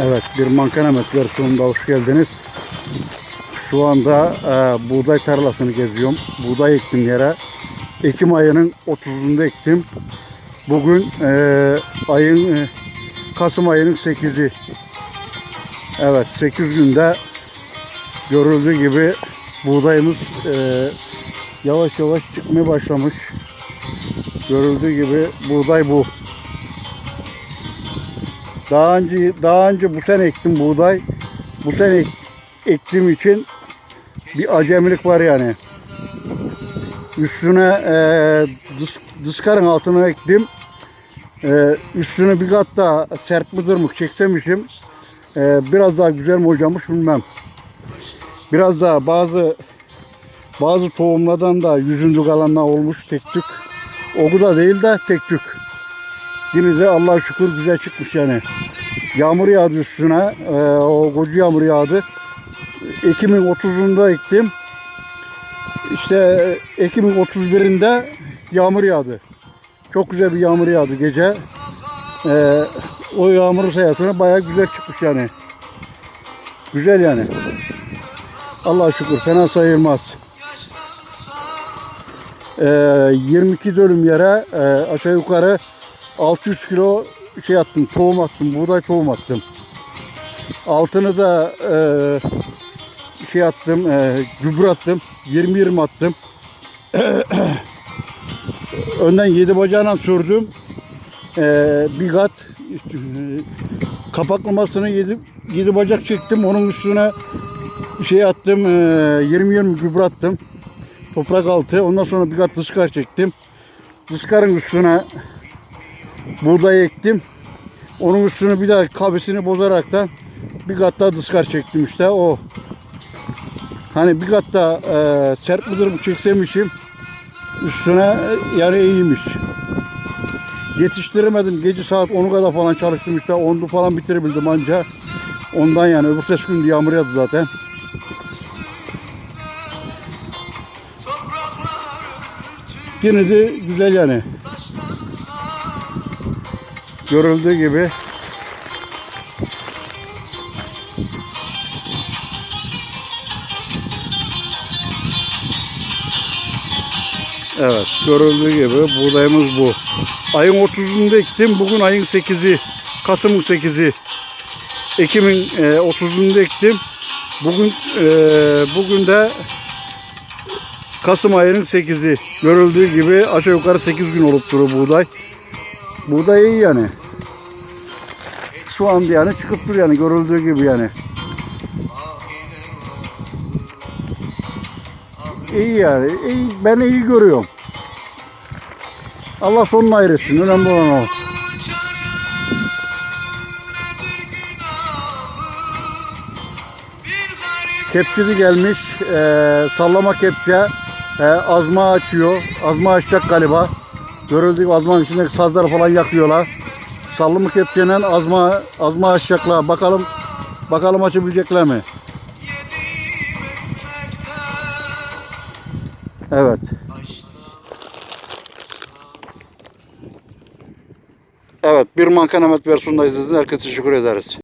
Evet, bir Mankanamet versiyonunda hoş geldiniz. Şu anda e, buğday tarlasını geziyorum. Buğday ektim yere. Ekim ayının 30'unda ektim. Bugün e, ayın e, Kasım ayının 8'i. Evet, 8 günde görüldüğü gibi buğdayımız e, yavaş yavaş çıkmaya başlamış. Görüldüğü gibi buğday bu. Daha önce daha önce bu sene ektim buğday. Bu sene ek- ektiğim için bir acemilik var yani. Üstüne e, dış, dışkarın altına ektim. E, üstüne bir kat daha sert mıdır mı çeksemişim. E, biraz daha güzel mi olacakmış bilmem. Biraz daha bazı bazı tohumlardan da yüzüncü kalanlar olmuş tek tük. O da değil de tek tük. Yine de Allah'a şükür güzel çıkmış yani. Yağmur yağdı üstüne. Ee, o koca yağmur yağdı. Ekim'in 30'unda ektim. İşte Ekim'in 31'inde yağmur yağdı. Çok güzel bir yağmur yağdı gece. Ee, o yağmur sayesinde bayağı güzel çıkmış yani. Güzel yani. Allah'a şükür fena sayılmaz. Ee, 22 dönüm yere e, aşağı yukarı 600 kilo şey attım, tohum attım, buğday tohum attım. Altını da e, şey attım, e, gübre attım, 20-20 attım. Önden yedi bacağına sürdüm. E, bir kat e, kapaklamasını yedi, yedi bacak çektim. Onun üstüne şey attım, e, 20-20 gübre attım. Toprak altı. Ondan sonra bir kat dışkar çektim. Dışkarın üstüne buğday ektim. Onun üstüne bir daha kabesini bozaraktan bir kat daha dışkar çektim işte o. Hani bir kat daha e, sert midir mi çeksemişim. Üstüne e, yani iyiymiş. Yetiştiremedim. Gece saat 10'u kadar falan çalıştım işte. 10'du falan bitirebildim anca. Ondan yani. Öbür ses gün yağmur yağdı zaten. Yine de güzel yani. Görüldüğü gibi Evet görüldüğü gibi buğdayımız bu. Ayın 30'unda ektim. Bugün ayın 8'i. Kasım'ın 8'i. Ekim'in e, 30'unda ektim. Bugün e, bugün de Kasım ayının 8'i. Görüldüğü gibi aşağı yukarı 8 gün olup duruyor buğday. Buğday iyi yani. Şu an yani çıkıp duruyor yani görüldüğü gibi yani. İyi yani. iyi, ben iyi görüyorum. Allah sonunu ayırsın. Önemli olan o. Kepçeci gelmiş. Eee, sallama kepçe. Eee, azma açıyor. Azma açacak galiba. Görüldüğü gibi azmanın içindeki sazları falan yakıyorlar. Sallama kepçeyle azma azma açacaklar. Bakalım bakalım açabilecekler mi? Evet. Evet, bir Mankan Ahmet versiyonunda izlediğiniz herkese teşekkür ederiz.